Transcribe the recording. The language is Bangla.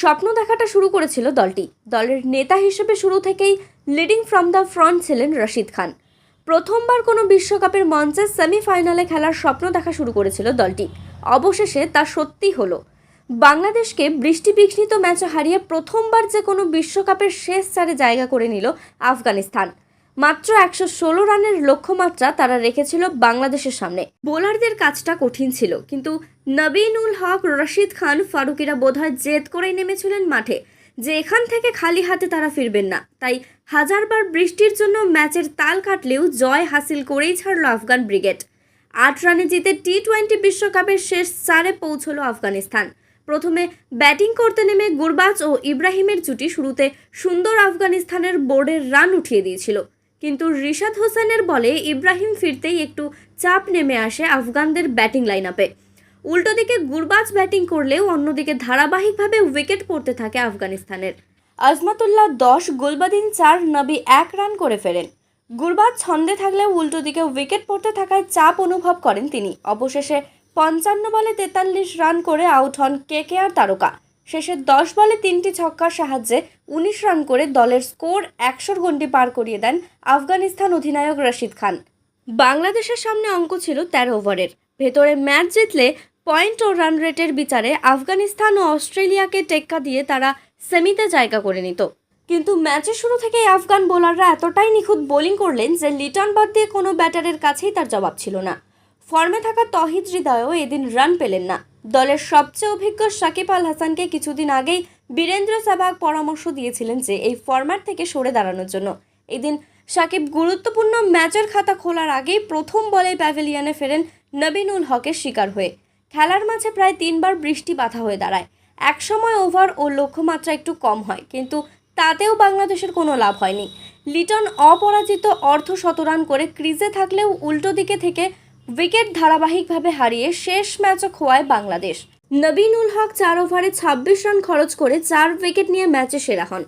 স্বপ্ন দেখাটা শুরু করেছিল দলটি। দলের নেতা হিসেবে শুরু থেকেই লিডিং ফ্রম দ্য ফ্রন্ট ছিলেন রশিদ খান। প্রথমবার কোনো বিশ্বকাপের মঞ্চে সেমিফাইনালে খেলার স্বপ্ন দেখা শুরু করেছিল দলটি। অবশেষে তা সত্যি হলো। বাংলাদেশকে বৃষ্টি বিঘ্নিত ম্যাচে হারিয়ে প্রথমবার যে কোনো বিশ্বকাপের শেষ চারে জায়গা করে নিল আফগানিস্তান। মাত্র একশো ষোলো রানের লক্ষ্যমাত্রা তারা রেখেছিল বাংলাদেশের সামনে। বোলারদের কাজটা কঠিন ছিল, কিন্তু নবীনুল হক, রশিদ খান, ফারুকিরা বোধহয় জেদ করেই নেমেছিলেন মাঠে, যে এখান থেকে খালি হাতে তারা ফিরবেন না। তাই হাজারবার বৃষ্টির জন্য ম্যাচের তাল কাটলেও জয় হাসিল করেই ছাড়ল আফগান ব্রিগেড। আট রানে জিতে টি টোয়েন্টি বিশ্বকাপের শেষ চারে পৌঁছলো আফগানিস্তান। প্রথমে ব্যাটিং করতে নেমে গুরবাজ ও ইব্রাহিমের জুটি শুরুতে সুন্দর আফগানিস্তানের বোর্ডের রান উঠিয়ে দিয়েছিল। কিন্তু রিশাদ হোসেনের বলে ইব্রাহিম ফিরতেই একটু চাপ নেমে আসে আফগানদের ব্যাটিং লাইন আপে উল্টো দিকে গুরবাজ ব্যাটিং করলেও অন্যদিকে ধারাবাহিকভাবে উইকেট পড়তে থাকে আফগানিস্তানের। আজমাতুল্লাহ দশ, গোলবাদিন চার, নবী এক রান করে ফেরেন। গুরবাজ ছন্দে থাকলেও উল্টো দিকে উইকেট পড়তে থাকায় চাপ অনুভব করেন তিনি। অবশেষে পঞ্চান্ন বলে তেতাল্লিশ রান করে আউট হন কে কে আর তারকা। শেষে দশ বলে তিনটি ছক্কার সাহায্যে উনিশ রান করে দলের স্কোর একশোর গন্ডি পার করিয়ে দেন আফগানিস্তান অধিনায়ক রশিদ খান। বাংলাদেশের সামনে অঙ্ক ছিল তেরো ওভারের। ভেতরে ম্যাচ জিতলে পয়েন্ট ও রান রেটের বিচারে আফগানিস্তান ও অস্ট্রেলিয়াকে টেক্কা দিয়ে তারা সেমিতে জায়গা করে নিত। কিন্তু ম্যাচের শুরু থেকেই আফগান বোলাররা এতটাই নিখুঁত বোলিং করলেন যে লিটন বাদ দিয়ে কোনো ব্যাটারের কাছেই তার জবাব ছিল না। ফর্মে থাকা তহিদ হৃদয়ও এদিন রান পেলেন না। দলের সবচেয়ে অভিজ্ঞ সাকিব আল হাসানকে কিছুদিন আগেই বীরেন্দ্র সেবাগ পরামর্শ দিয়েছিলেন যে এই ফরম্যাট থেকে সরে দাঁড়ানোর জন্য। এদিন সাকিব গুরুত্বপূর্ণ ম্যাচের খাতা খোলার আগেই প্রথম বলেই প্যাভিলিয়নে ফেরেন নবীনুল হকের শিকার হয়ে। খেলার মাঝে প্রায় তিনবার বৃষ্টি বাধা হয়ে দাঁড়ায়। একসময় ওভার ও লক্ষ্যমাত্রা একটু কম হয়, কিন্তু তাতেও বাংলাদেশের কোনো লাভ হয়নি। লিটন অপরাজিত অর্ধ শতরান করে ক্রিজে থাকলেও উল্টো দিকে থেকে উইকেট ধারাবাহিকভাবে হারিয়ে শেষ ম্যাচও খোয়ায় বাংলাদেশ। নবীনুল হক চার ওভারে ছাব্বিশ রান খরচ করে চার উইকেট নিয়ে ম্যাচে সেরা হন।